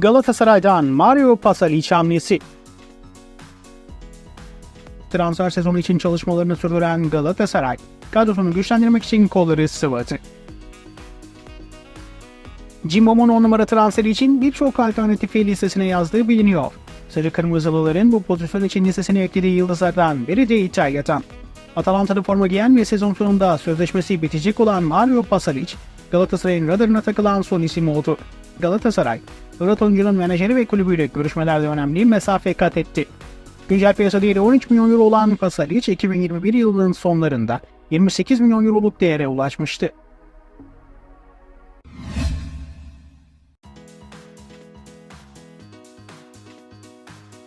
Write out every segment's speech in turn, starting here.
Galatasaray'dan Mario Pasalic hamlesi. Transfer sezonu için çalışmalarını sürdüren Galatasaray, kadrosunu güçlendirmek için kolları sıvadı. Cimbom'un 10 numara transferi için birçok alternatifi listesine yazdığı biliniyor. Sarı Kırmızılıların bu pozisyon için listesine eklediği yıldızlardan biri de İtalya'dan. Atalanta'da forma giyen ve sezon sonunda sözleşmesi bitecek olan Mario Pasalic, Galatasaray'ın radarına takılan son isim oldu. Galatasaray, Fırat oyuncunun menajeri ve kulübüyle görüşmelerde önemli mesafe kat etti. Güncel piyasa değeri 13 milyon euro olan Pasalic, 2021 yılının sonlarında 28 milyon euroluk değere ulaşmıştı.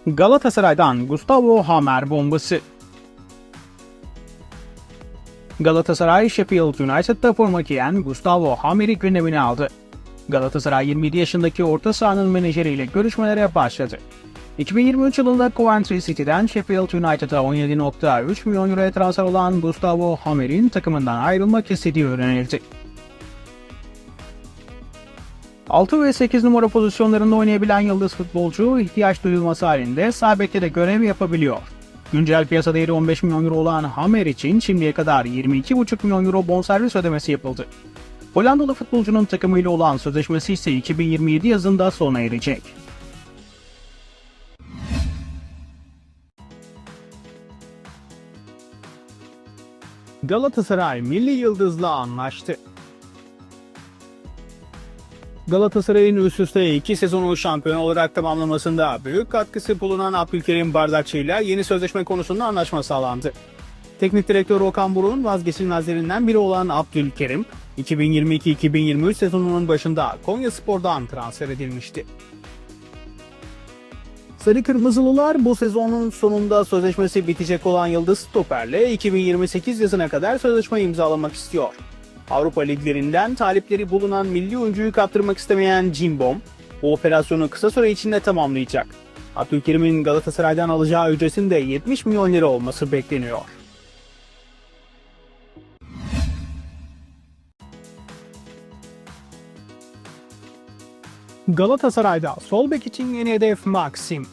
Galatasaray'dan Gustavo Hamer bombası. Galatasaray Sheffield United'da forma giyen Gustavo Hamer'i gündemine aldı. Galatasaray 27 yaşındaki orta sahanın menajeriyle görüşmelere başladı. 2023 yılında Coventry City'den Sheffield United'a 17.3 milyon euroya transfer olan Gustavo Hamer'in takımından ayrılmak istediği öğrenildi. 6 ve 8 numara pozisyonlarında oynayabilen yıldız futbolcu ihtiyaç duyulması halinde sağ de görev yapabiliyor. Güncel piyasa değeri 15 milyon euro olan Hammer için şimdiye kadar 22,5 milyon euro bonservis ödemesi yapıldı. Hollandalı futbolcunun takımıyla olan sözleşmesi ise 2027 yazında sona erecek. Galatasaray milli yıldızla anlaştı. Galatasaray'ın üst üste iki sezonu şampiyon olarak tamamlamasında büyük katkısı bulunan Abdülkerim Bardakçı ile yeni sözleşme konusunda anlaşma sağlandı. Teknik direktör Okan Buruk'un vazgeçilmezlerinden biri olan Abdülkerim, 2022-2023 sezonunun başında Konya Spor'dan transfer edilmişti. Sarı Kırmızılılar bu sezonun sonunda sözleşmesi bitecek olan Yıldız Stoper'le 2028 yazına kadar sözleşme imzalamak istiyor. Avrupa liglerinden talipleri bulunan milli oyuncuyu kaptırmak istemeyen Cimbom, bu operasyonu kısa süre içinde tamamlayacak. Abdülkerim'in Galatasaray'dan alacağı ücretin de 70 milyon lira olması bekleniyor. Galatasaray'da sol bek için yeni hedef Maxim.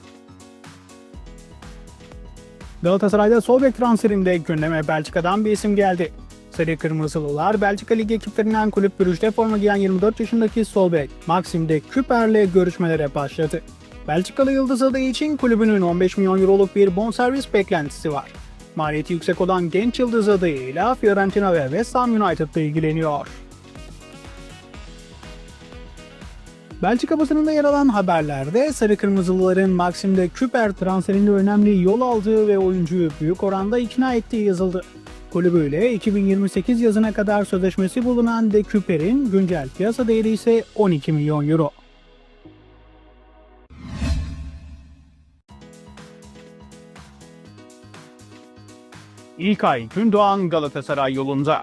Galatasaray'da sol bek transferinde gündeme Belçika'dan bir isim geldi. Sarı Kırmızılılar Belçika Ligi ekiplerinden kulüp Brüj'de forma giyen 24 yaşındaki sol bek Maxim de Küper'le görüşmelere başladı. Belçikalı yıldız adayı için kulübünün 15 milyon euroluk bir bonservis beklentisi var. Maliyeti yüksek olan genç yıldız adayıyla Fiorentina ve West Ham United'da ilgileniyor. Belçika basınında yer alan haberlerde Sarı Kırmızılıların Maxim'de Küper transferinde önemli yol aldığı ve oyuncuyu büyük oranda ikna ettiği yazıldı. Kulübüyle 2028 yazına kadar sözleşmesi bulunan De Küper'in güncel piyasa değeri ise 12 milyon euro. İlkay Gündoğan Galatasaray yolunda.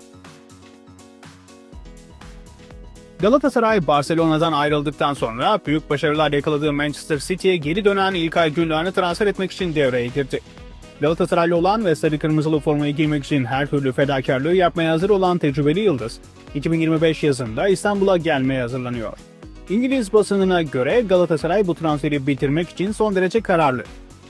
Galatasaray Barcelona'dan ayrıldıktan sonra büyük başarılar yakaladığı Manchester City'ye geri dönen İlkay Gündoğan'ı transfer etmek için devreye girdi. Galatasaraylı olan ve sarı kırmızılı formayı giymek için her türlü fedakarlığı yapmaya hazır olan tecrübeli Yıldız, 2025 yazında İstanbul'a gelmeye hazırlanıyor. İngiliz basınına göre Galatasaray bu transferi bitirmek için son derece kararlı.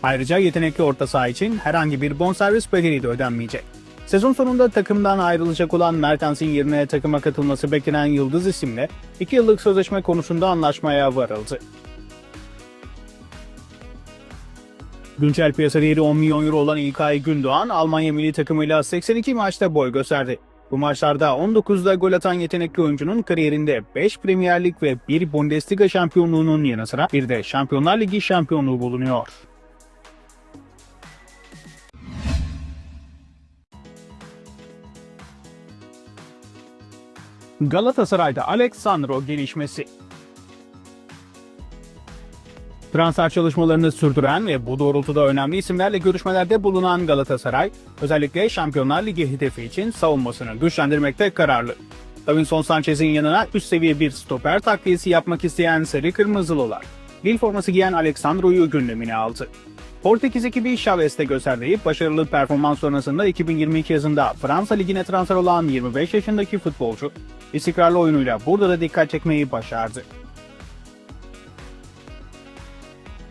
Ayrıca yetenekli orta saha için herhangi bir bonservis bedeli de ödenmeyecek. Sezon sonunda takımdan ayrılacak olan Mertens'in yerine takıma katılması beklenen Yıldız isimle 2 yıllık sözleşme konusunda anlaşmaya varıldı. Güncel piyasa değeri 10 milyon euro olan İlkay Gündoğan, Almanya milli takımıyla 82 maçta boy gösterdi. Bu maçlarda 19'da gol atan yetenekli oyuncunun kariyerinde 5 Premier Lig ve 1 Bundesliga şampiyonluğunun yanı sıra bir de Şampiyonlar Ligi şampiyonluğu bulunuyor. Galatasaray'da Alexandro gelişmesi. Transfer çalışmalarını sürdüren ve bu doğrultuda önemli isimlerle görüşmelerde bulunan Galatasaray, özellikle Şampiyonlar Ligi hedefi için savunmasını güçlendirmekte kararlı. Davinson Sanchez'in yanına üst seviye bir stoper takviyesi yapmak isteyen Sarı Kırmızılılar, Lille forması giyen Alexandro'yu gündemine aldı. Portekiz ekibi Chavez'de gösterdiği başarılı performans sonrasında 2022 yazında Fransa Ligi'ne transfer olan 25 yaşındaki futbolcu, istikrarlı oyunuyla burada da dikkat çekmeyi başardı.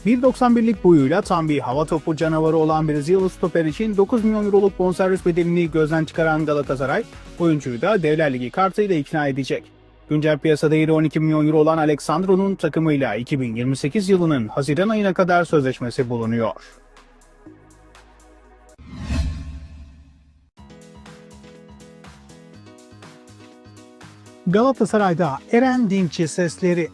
1.91'lik boyuyla tam bir hava topu canavarı olan Brezilya stoper için 9 milyon euroluk bonservis bedelini gözden çıkaran Galatasaray, oyuncuyu da Devler Ligi kartıyla ikna edecek. Güncel piyasa değeri 12 milyon euro olan Alexandro'nun takımıyla 2028 yılının Haziran ayına kadar sözleşmesi bulunuyor. Galatasaray'da Eren Dinkçi sesleri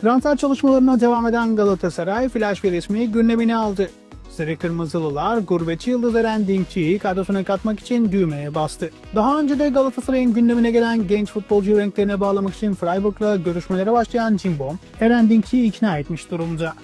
Transfer çalışmalarına devam eden Galatasaray flash bir ismi gündemine aldı. Sarı Kırmızılılar gurbetçi yıldız Eren Dinkçi'yi kadrosuna katmak için düğmeye bastı. Daha önce de Galatasaray'ın gündemine gelen genç futbolcu renklerine bağlamak için Freiburg'la görüşmelere başlayan Cimbom, Eren Dinkçi'yi ikna etmiş durumda.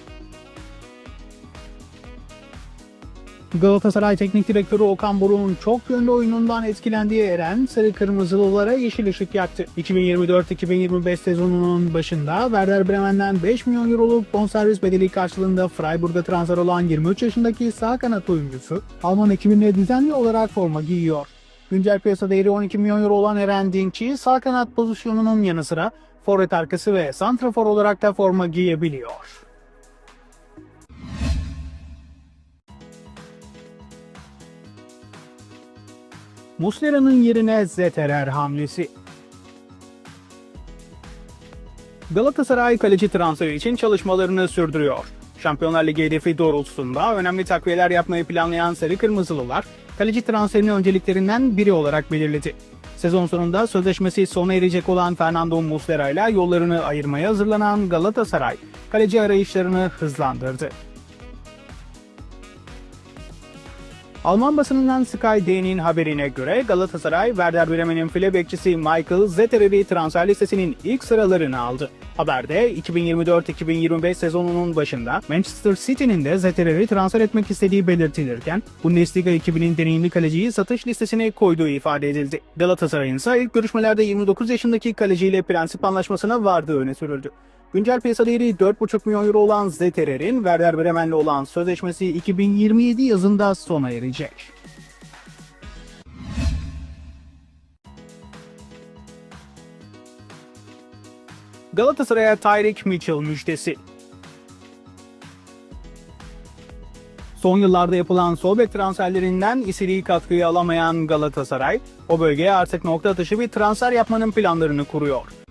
Galatasaray Teknik Direktörü Okan Buruk'un çok yönlü oyunundan etkilendiği Eren, Sarı Kırmızılılara yeşil ışık yaktı. 2024-2025 sezonunun başında Werder Bremen'den 5 milyon euroluk bonservis bedeli karşılığında Freiburg'a transfer olan 23 yaşındaki sağ kanat oyuncusu, Alman ekibinde düzenli olarak forma giyiyor. Güncel piyasa değeri 12 milyon euro olan Eren Dinkçi, sağ kanat pozisyonunun yanı sıra forvet arkası ve santrafor olarak da forma giyebiliyor. Muslera'nın yerine Zeterer hamlesi. Galatasaray kaleci transferi için çalışmalarını sürdürüyor. Şampiyonlar Ligi hedefi doğrultusunda önemli takviyeler yapmayı planlayan Sarı Kırmızılılar, kaleci transferini önceliklerinden biri olarak belirledi. Sezon sonunda sözleşmesi sona erecek olan Fernando Muslera ile yollarını ayırmaya hazırlanan Galatasaray, kaleci arayışlarını hızlandırdı. Alman basınından Sky D'nin haberine göre Galatasaray, Werder Bremen'in file bekçisi Michael Zetterer'i transfer listesinin ilk sıralarını aldı. Haberde 2024-2025 sezonunun başında Manchester City'nin de Zetterer'i transfer etmek istediği belirtilirken Bundesliga ekibinin deneyimli kaleciyi satış listesine koyduğu ifade edildi. Galatasaray'ın ise ilk görüşmelerde 29 yaşındaki kaleciyle prensip anlaşmasına vardığı öne sürüldü. Güncel piyasa değeri 4,5 milyon euro olan Zetterer'in Werder Bremen'le olan sözleşmesi 2027 yazında sona erecek. Galatasaray'a Tyreek Mitchell müjdesi. Son yıllarda yapılan sol bek transferlerinden istediği katkıyı alamayan Galatasaray, o bölgeye artık nokta atışı bir transfer yapmanın planlarını kuruyor.